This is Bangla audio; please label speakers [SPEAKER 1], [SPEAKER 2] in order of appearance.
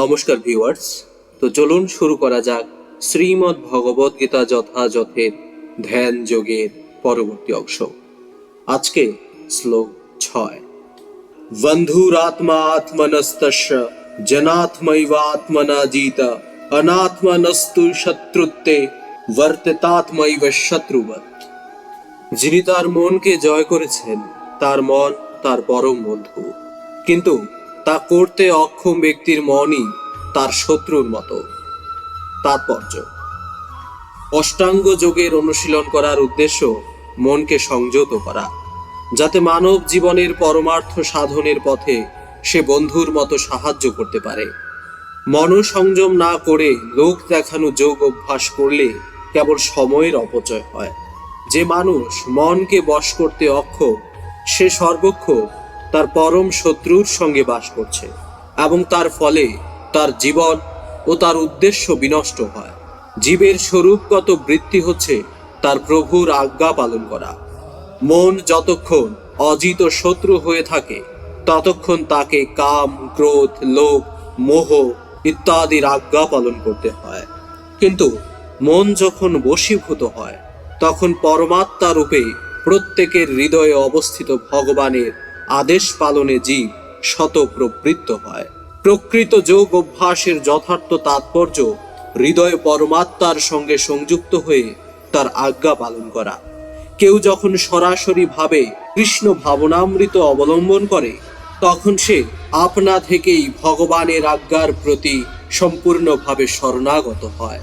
[SPEAKER 1] নমস্কার ভিউয়ার্স। তো চলুন শুরু করা যাক শ্রীমদ্ ভগবদ গীতা যথাযথের ধ্যান যোগের পরবর্তী অংশ। আজকে শ্লোক ছয়। বন্ধুরাত্মা আত্মনস্তস্য জনাত্মৈবাত্মনা জিত অনাত্মনস্তু শত্রুত্বে বর্তেতাত্মৈব শত্রুবৎ। যিনি তার মনকে জয় করেছেন, তার মন তার পরম বন্ধু। কিন্তু তা করতে অক্ষম ব্যক্তির মনই তার শত্রুর মতো। তাৎপর্য। অষ্টাঙ্গ যোগের অনুশীলন করার উদ্দেশ্য মনকে সংযত করা, যাতে মানব জীবনের পরমার্থ সাধনের পথে সে বন্ধুর মতো সাহায্য করতে পারে। মনসংযম না করে লোক দেখানো যোগ অভ্যাস করলে কেবল সময়ের অপচয় হয়। যে মানুষ মনকে বশ করতে অক্ষম, সে সর্বক্ষণ তার পরম শত্রুর সঙ্গে বাস করছে এবং তার ফলে তার জীবন ও তার উদ্দেশ্য বিনষ্ট হয়। জীবের স্বরূপগত বৃত্তি হচ্ছে তার প্রভুর আজ্ঞা পালন করা। মন যতক্ষণ অজিত শত্রু হয়ে থাকে, ততক্ষণ তাকে কাম, ক্রোধ, লোভ, মোহ ইত্যাদির আজ্ঞা পালন করতে হয়। কিন্তু মন যখন বশীভূত হয়, তখন পরমাত্মা রূপে প্রত্যেকের হৃদয়ে অবস্থিত ভগবানের আদেশ পালনে জীব শতপ্রবৃত্ত হয়। প্রকৃত যোগ অভ্যাসের যথার্থ তাৎপর্য হৃদয় পরমাত্মার সঙ্গে সংযুক্ত হয়ে তার আজ্ঞা পালন করা। কেউ যখন সরাসরি ভাবে কৃষ্ণ ভাবনামৃত অবলম্বন করে, তখন সে আপনা থেকেই ভগবানের আজ্ঞার প্রতি সম্পূর্ণভাবে শরণাগত হয়।